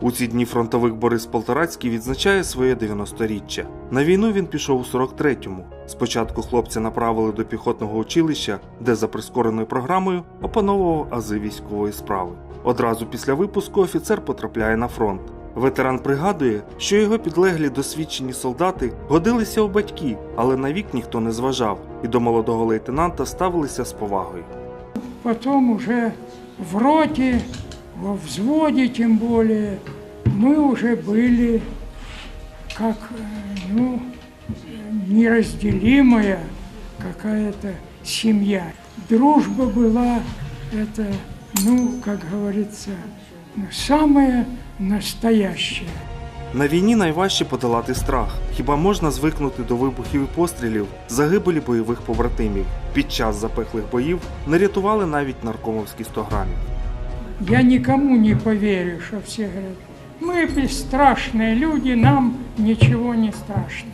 У ці дні фронтовик Борис Полторацький відзначає своє 90-річчя. На війну він пішов у 43-му. Спочатку хлопця направили до піхотного училища, де за прискореною програмою опановував ази військової справи. Одразу після випуску офіцер потрапляє на фронт. Ветеран пригадує, що його підлеглі досвідчені солдати годилися у батьки, але на вік ніхто не зважав, і до молодого лейтенанта ставилися з повагою. Потом уже в роте, во взводе тем более, мы уже были как, э, ну, неразделимая какая-то семья. Дружба была, это, ну, как говорится, ну, самая настоящая. На війні найважче подолати страх. Хіба можна звикнути до вибухів і пострілів, загибелі бойових побратимів? Під час запеклих боїв не рятували навіть наркомовські 100 грамів. Я никому не поверю, что все говорят, мы бесстрашные люди, нам ничего не страшно.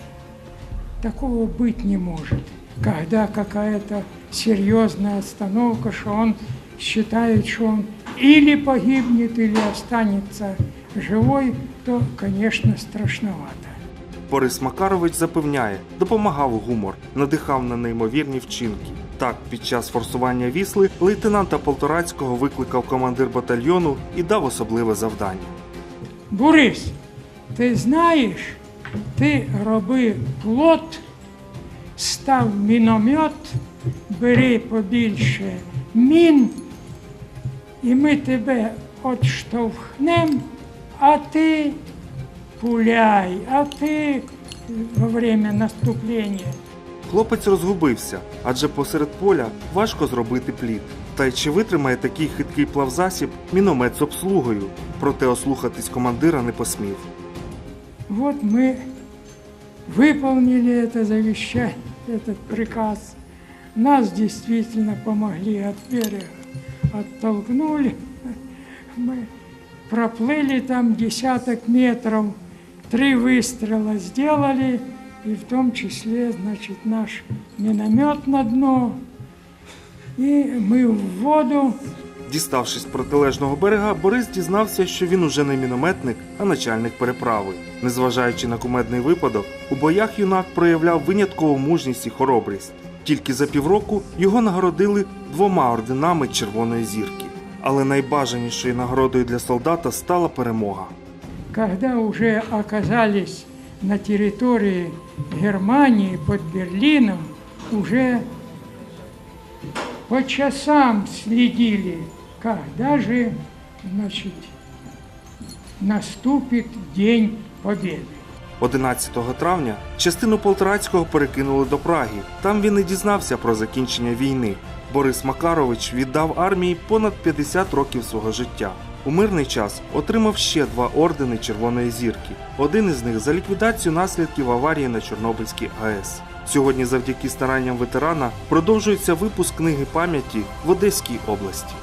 Такого быть не может. Когда какая-то серьезная остановка, что он считает, что он или погибнет, или останется живой, то, конечно, страшновато. Борис Макарович запевняє, допомагав гумор, надихав на неймовірні вчинки. Так, під час форсування вісли лейтенанта Полторацького викликав командир батальйону і дав особливе завдання. Борис, ти знаєш, ти роби плот, став міномет, бери побільше мін, і ми тебе отштовхнем, а ти пуляй, а ти во время наступлення. Хлопець розгубився, адже посеред поля важко зробити плід. Та й чи витримає такий хиткий плавзасіб міномет з обслугою? Проте ослухатись командира не посмів. Вот мы выполнили это завещание, этот приказ. Нас действительно помогли от берега, оттолкнули. Мы проплыли там десяток метров, три выстрела сделали, и в том числе, значит, наш миномет на дно. И мы в воду, Діставшись з протилежного берега, Борис дізнався, що він уже не мінометник, а начальник переправи. Незважаючи на кумедний випадок, у боях юнак проявляв виняткову мужність і хоробрість. Тільки за півроку його нагородили двома орденами Червоної зірки. Але найбажанішою нагородою для солдата стала перемога. когда уже оказались на территории Германии под Берлином, уже по часам следили, когда же, значит, День Победы. 11 травня частину Полторацького перекинули до Праги. Там він і дізнався про закінчення війни. Борис Макарович віддав армії понад 50 років свого життя. У мирний час отримав ще два ордени Червоної зірки. Один із них за ліквідацію наслідків аварії на Чорнобильській АЕС. Сьогодні, завдяки старанням ветерана, продовжується випуск книги пам'яті в Одеській області.